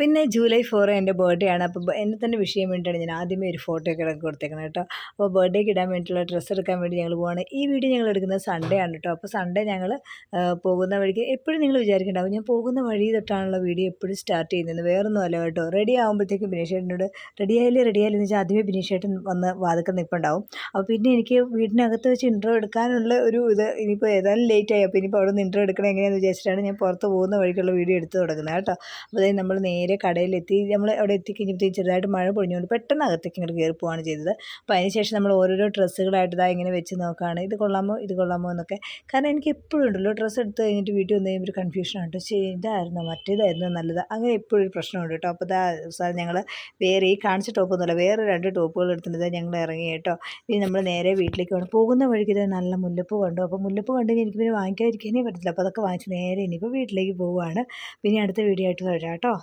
പിന്നെ July four എന്റെ birthday ആണ്. അപ്പോൾ എന്നെ തന്നെ വിഷയം വേണ്ടിയിട്ടാണ് ഞാൻ ആദ്യമേ ഒരു ഫോട്ടോ ഒക്കെ ഇടയ്ക്ക് കൊടുത്തേക്കണം കേട്ടോ അപ്പോൾ ബർത്ത്ഡേക്ക് ഇടാൻ വേണ്ടിയിട്ടുള്ള ഡ്രസ്സ് എടുക്കാൻ വേണ്ടി ഞങ്ങൾ പോവാണ്. ഈ വീഡിയോ ഞങ്ങൾ എടുക്കുന്നത് സൺഡേ ആണ് കേട്ടോ അപ്പോൾ സൺഡേ ഞങ്ങൾ പോകുന്ന വഴിക്ക് എപ്പോഴും നിങ്ങൾ വിചാരിക്കേണ്ടാവും. ഞാൻ പോകുന്ന വഴി തൊട്ടാണുള്ള വീഡിയോ എപ്പോഴും സ്റ്റാർട്ട് ചെയ്യുന്നത്. വേറൊന്നും അല്ല കേട്ടോ. റെഡി ആകുമ്പോഴത്തേക്കും ബിനീഷേട്ടനോട് റെഡി ആയാലും റെഡി ആയാലും എന്ന് വെച്ചാൽ ആദ്യമേ ബിനീഷേട്ടൻ വന്ന് വാതക്കം നിൽപ്പുണ്ടാവും അപ്പോൾ പിന്നെ എനിക്ക് വീടിനകത്ത് വെച്ച് ഇൻട്രോ എടുക്കാനുള്ള ഒരു ഇത് ഇനിയിപ്പോൾ ഏതായാലും ലേറ്റ് ആയി. അപ്പോൾ ഇനിയിപ്പോൾ അവിടെ നിന്ന് ഇൻട്രോ എടുക്കണം എങ്ങനെയാണെന്ന് വിചാരിച്ചിട്ടാണ് ഞാൻ പുറത്ത് പോകുന്ന വഴിക്കുള്ള വീഡിയോ എടുത്ത് തുടങ്ങുന്നത് കേട്ടോ. അപ്പോൾ നമ്മൾ നേരെ കടയിലെത്തി. നമ്മൾ അവിടെ എത്തിക്കഴിഞ്ഞപ്പോൾ ചെറുതായിട്ട് മഴ പൊഴിഞ്ഞുകൊണ്ട് പെട്ടെന്ന് അകത്തേക്ക് ഇങ്ങോട്ട് കയറി പോവുകയാണ് ചെയ്തത്. അപ്പോൾ അതിനുശേഷം നമ്മൾ ഓരോരോ ഡ്രസ്സുകളായിട്ട് ഇതാ ഇങ്ങനെ വെച്ച് നോക്കുകയാണ് ഇത് കൊള്ളാമോ? ഇത് കൊള്ളാമോ എന്നൊക്കെ. കാരണം എനിക്ക് എപ്പോഴും ഉണ്ടല്ലോ ഡ്രസ്സ് എടുത്ത് കഴിഞ്ഞിട്ട് വീട്ടിൽ വന്ന് കഴിയുമ്പോൾ ഒരു കൺഫ്യൂഷനുണ്ട് ശരി ഇതായിരുന്നു? മറ്റേതായിരുന്നു നല്ലത്? അങ്ങനെ എപ്പോഴും ഒരു പ്രശ്നമുണ്ട് കേട്ടോ അപ്പോൾ ഇതാ സാർ ഞങ്ങൾ വേറെ ഈ കാണിച്ച ടോപ്പൊന്നുമല്ല വേറെ രണ്ട് ടോപ്പുകൾ എടുത്തിട്ട് ഞങ്ങൾ ഇറങ്ങി കേട്ടോ ഇനി നമ്മൾ നേരെ വീട്ടിലേക്ക് വേണം പോകുന്ന വഴിക്ക് നല്ല മുല്ലപ്പൂ കണ്ടു. അപ്പോൾ മുല്ലപ്പൂ കണ്ടു എനിക്ക് പിന്നെ വാങ്ങിക്കാതിരിക്കാനേ പറ്റത്തില്ല. അപ്പോൾ അതൊക്കെ വാങ്ങിച്ച് നേരെ ഇനിയിപ്പോൾ വീട്ടിലേക്ക് പോവുകയാണ് പിന്നെ അടുത്ത വീഡിയോ ആയിട്ട് വരാം കേട്ടോ